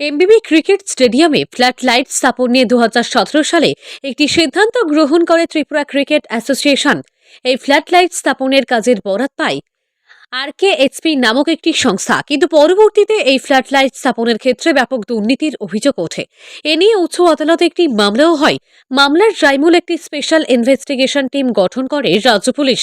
এমবিবি cricket স্টেডিয়ামে flat light স্থাপন নিয়ে দুহাজার সতেরো সালে একটি সিদ্ধান্ত গ্রহণ করে ত্রিপুরা ক্রিকেট অ্যাসোসিয়েশন। এই ফ্ল্যাট লাইট স্থাপনের কাজের বরাত পায় আর কে এইচপি নামক একটি সংস্থা। কিন্তু পরবর্তীতে এই ফ্ল্যাট লাইট স্থাপনের ক্ষেত্রে ব্যাপক দুর্নীতির অভিযোগ ওঠে। এ নিয়ে উচ্চ আদালতে একটি মামলাও হয়। মামলার রাইমুল একটি স্পেশাল ইনভেস্টিগেশন টিম গঠন করে রাজ্য পুলিশ।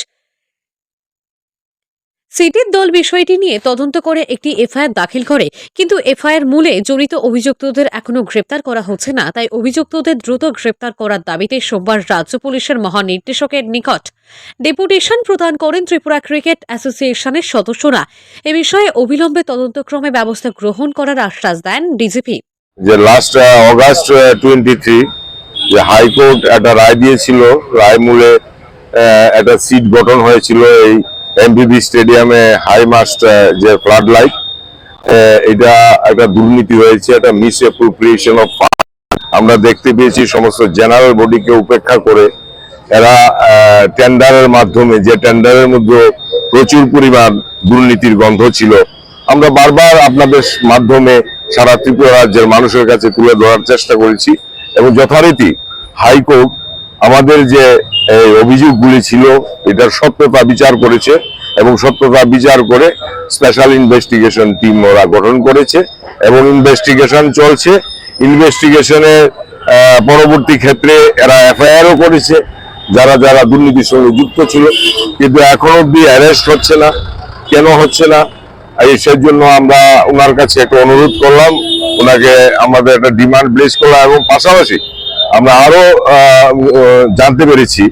সিটির দল বিষয়টি নিয়ে তদন্ত করে একটি এফআইআর দাখিল করে কিন্তু এফআইআর মূলে জড়িত অভিযুক্তদের এখনও গ্রেপ্তার করা হচ্ছে না। তাই অভিযুক্তদের দ্রুত গ্রেপ্তার করার দাবিতে সোমবার রাজ্য পুলিশের মহানির্দেশকের নিকট ডেপুটেশন প্রদান করেন ত্রিপুরা ক্রিকেট অ্যাসোসিয়েশনের সদস্যরা। এ বিষয়ে অবিলম্বে তদন্তক্রমে ব্যবস্থা গ্রহণ করার আশ্বাস দেন ডিজিপি। যে লাস্ট অগাস্ট টোয়েন্টি থ্রি যে হাইকোর্ট একটা রায় দিয়েছিল রায় মূলে আহ, একটা সিট গঠন হয়েছিল এই এমবিবি স্টেডিয়ামে হাই মাস্ট যে ফ্লাড লাইট এটা একটা দুর্নীতি হয়েছে, একটা মিস অ্যাপ্রোপ্রিয়েশন অফ আমরা দেখতে পেয়েছি সমস্ত জেনারেল বডিকে উপেক্ষা করে এরা টেন্ডারের মাধ্যমে, যে টেন্ডারের মধ্যে প্রচুর পরিমাণ দুর্নীতির গন্ধ ছিল। আমরা বারবার আপনাদের মাধ্যমে সারা ত্রিপুরা রাজ্যের মানুষের কাছে তুলে ধরার চেষ্টা করেছি এবং যথারীতি হাইকোর্ট আমাদের যে এই, অভিযোগগুলি ছিল এটার সত্যতা বিচার করেছে এবং সত্যতা বিচার করে স্পেশাল ইনভেস্টিগেশন টিম ওরা গঠন করেছে এবং ইনভেস্টিগেশন চলছে। ইনভেস্টিগেশনের পরবর্তী ক্ষেত্রে এরা এফআইআরও করেছে যারা যারা দুর্নীতির সঙ্গে যুক্ত ছিল। কিন্তু এখন অব্দি অ্যারেস্ট হচ্ছে না। কেন হচ্ছে না? এই সেই জন্য আমরা ওনার কাছে একটা অনুরোধ করলাম। ওনাকে আমাদের একটা ডিমান্ড প্লেস করলাম এবং পাশাপাশি আমরা আরও জানতে পেরেছি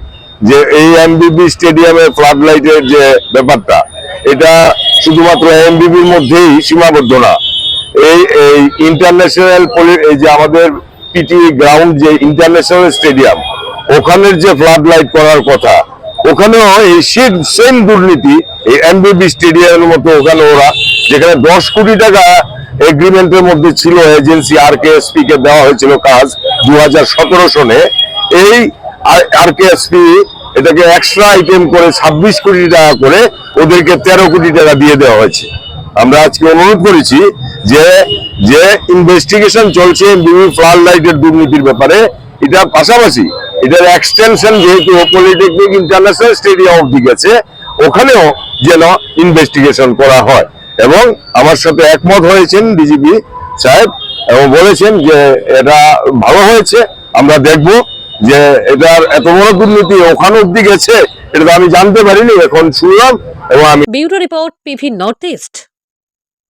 যে এই এমবিবি স্টেডিয়ামে ফ্লাড লাইটের যে ব্যাপারটা, এটা শুধুমাত্র এমবিবির মধ্যেই সীমাবদ্ধ না। এই এই ইন্টারন্যাশনাল এই যে আমাদের পিটি গ্রাউন্ড যে ইন্টারন্যাশনাল স্টেডিয়াম ওখানের যে ফ্লাড লাইট করার কথা, ওখানেও এই সেম দুর্নীতি এই এমবিবি স্টেডিয়ামের মতো ওখানে ওরা, যেখানে দশ কোটি টাকা এগ্রিমেন্টের মধ্যে ছিল এজেন্সি আর কে এসপি কে দেওয়া হয়েছিল কাজ দু হাজার সতেরো সনে। এই আর কে এসপি এটাকে এক্সট্রা আইটেম করে ছাব্বিশ কোটি টাকা করে ওদেরকে তেরো কোটি টাকা দিয়ে দেওয়া হয়েছে। আমরা আজকে অনুরোধ করেছি যে যে ইনভেস্টিগেশন চলছে বিভিন্ন ফ্লাড লাইটের দুর্নীতির ব্যাপারে এটার পাশাপাশি এটার এক্সটেনশন যেহেতু পলিটেকনিক ইন্টারন্যাশনাল স্টেডিয়াম অব্দি গেছে, ওখানেও যেন ইনভেস্টিগেশন করা হয়। এবং আমার সাথে একমত হয়েছেন ডিজিপি সাহেব এবং বলেছেন যে এটা ভালো হয়েছে, আমরা দেখব যে এটার এত বড় দুর্নীতি ওখানে অব্দি গেছে, এটা আমি জানতে পারিনি, এখন শুনলাম এবং আমি bureau report PV North East.